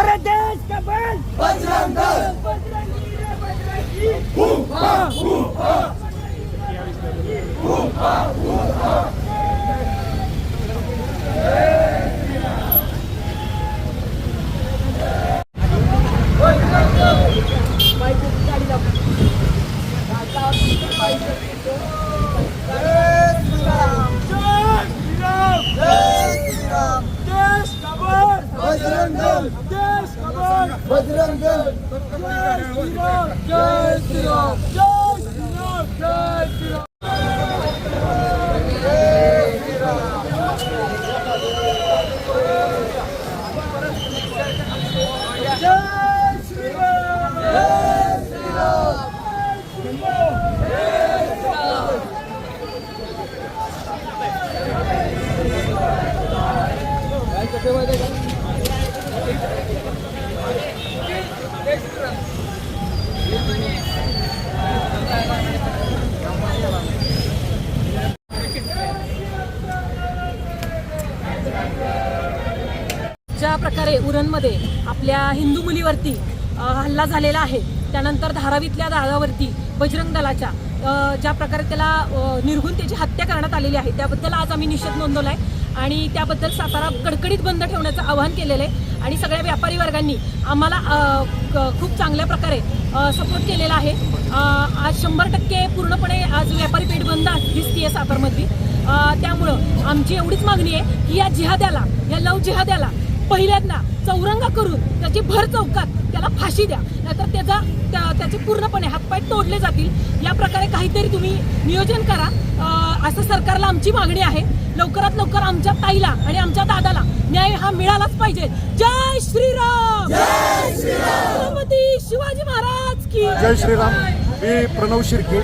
अरे देश का बल बजरंग दल बजरंगी रे बजरंगी देश का बल बजरंग दल देश का बल बजरंग दल जय श्री राम जय श्री राम जय श्री राम जय श्री राम जय ज्या प्रकारे उरणमध्ये आपल्या हिंदू मुलीवरती हल्ला झालेला आहे त्यानंतर धारावीतल्या दादावरती बजरंग दलाच्या ज्या प्रकारे त्याला अ, त्याची हत्या करण्यात आलेली आहे त्याबद्दल आज आम्ही निषेध नोंदवला आहे आणि त्याबद्दल सातारा कडकडीत बंद ठेवण्याचं आवाहन केलेलं आहे आणि सगळ्या व्यापारी वर्गांनी आम्हाला खूप चांगल्या प्रकारे सपोर्ट केलेला आहे. आज शंभर टक्के पूर्णपणे आज व्यापारी पेठ बंद दिसतीये सातारमधली. त्यामुळं आमची एवढीच मागणी आहे की या जिहाद्याला या लव जिहाद्याला पहिल्यांदा चौरंगा करून त्याची भर चौकात त्याला फाशी द्या. नाहीतर त्याचा त्याचे पूर्णपणे हातपाय तोडले जातील. या प्रकारे काहीतरी तुम्ही नियोजन करा. असं सरकारला आमची मागणी आहे. लवकरात लवकर आमच्या ताईला आणि आमच्या दादाला न्याय हा मिळालाच पाहिजे. जय श्रीराम! छत्रपती शिवाजी महाराज की जय श्रीराम. मी प्रणव शिर्के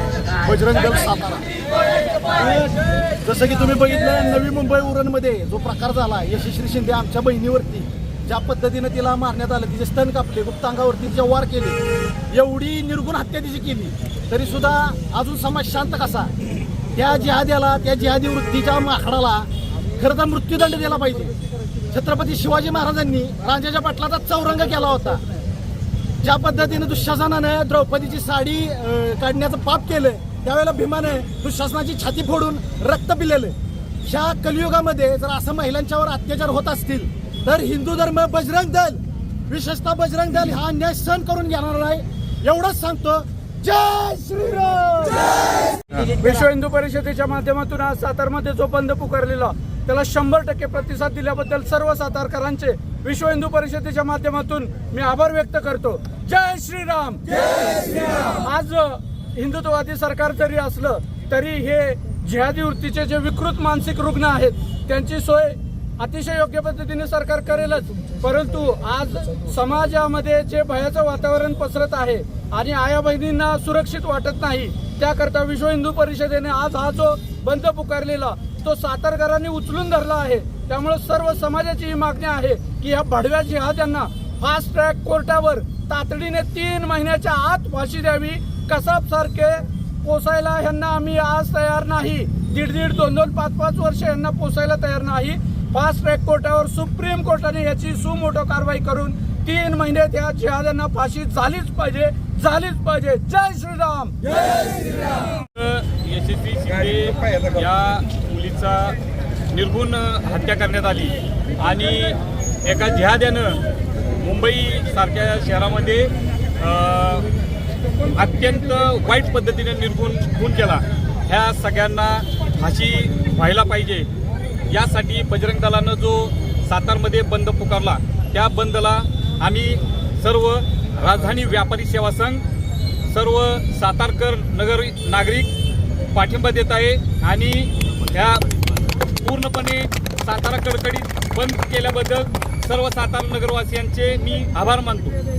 बजरंग दल सातारा. जसं की तुम्ही बघितलं नवी मुंबई उरणमध्ये जो प्रकार झाला यशस्वी शिंदे आमच्या बहिणीवरती ज्या पद्धतीनं तिला मारण्यात आलं तिचे स्तन कापले गुप्तांगावरती तिचे वार केले एवढी निर्गुण हत्या तिची केली तरी सुद्धा अजून समाज शांत कसा? त्या जिहाद्याला त्या जिहादी वृत्तीच्या माकडाला खरं तर मृत्यूदंड दिला पाहिजे. छत्रपती शिवाजी महाराजांनी राजाच्या पाटलाचा चौरंग केला होता. ज्या पद्धतीनं दुःशासनानं द्रौपदीची साडी काढण्याचं पाप केलं त्यावेळेला भीमानं दुःशासनाची छाती फोडून रक्त पिलेलं. ह्या कलियुगामध्ये जर असं महिलांच्यावर अत्याचार होत असतील तर हिंदू धर्म बजरंग दल विशेषतः बजरंग दल हा अन्याय सहन करून घेणार नाही एवढंच सांगतो. जय श्रीराम! विश्व हिंदू परिषदेच्या माध्यमातून आज सातारमध्ये जो बंद पुकारलेला त्याला शंभर टक्के प्रतिसाद दिल्याबद्दल सर्व सातारकरांचे विश्व हिंदू परिषदेच्या माध्यमातून मी आभार व्यक्त करतो. जय श्रीराम! आज हिंदुत्ववादी सरकार जरी असलं तरी हे जिहादी वृत्तीचे जे विकृत मानसिक रुग्ण आहेत त्यांची सोय अतिशय योग्य पद्धतीने सरकार करेलच. परंतु आज समाजामध्ये जे भयाचं वातावरण पसरत आहे आणि आया बहिणींना सुरक्षित वाटत नाही त्याकरता विश्व हिंदू परिषदेने आज हा जो बंद पुकारलेला तो सातारकरांनी उचलून धरला आहे. त्यामुळे सर्व समाजाची ही मागणी आहे की ह्या भडव्या जिहाद्यांना फास्ट ट्रॅक कोर्टावर तातडीने तीन महिन्याच्या आत फाशी द्यावी कसाब सारखे पोसायला यांना आम्ही आज तयार नाही. दीड दीड दोन दोन पाच पाच वर्ष यांना पोसायला तयार नाही. फास्ट ट्रॅक कोर्टावर सुप्रीम कोर्टाने याची सुमोटो कारवाई करून तीन महिन्यात या जिहाद्यांना फाशी झालीच पाहिजे झालीच पाहिजे. जय श्रीराम! यशस्वी शिंदे या मुलीचा निर्गुण हत्या करण्यात आली. आणि एका जिहाद्यानं मुंबई सारख्या शहरामध्ये अ, अत्यंत वाईट पद्धतीने निर्गुण खून केला. ह्या सगळ्यांना फाशी व्हायला पाहिजे. यासाठी बजरंग दलानं जो सातारमध्ये बंद पुकारला त्या बंदला आम्ही सर्व राजधानी व्यापारी सेवा संघ सर्व सातारकर नगर नागरिक पाठिंबा देत आहे आणि ह्या पूर्णपणे सातारा कडकडीत बंद केल्याबद्दल सर्व सातारा नगरवासियांचे मी आभार मानतो.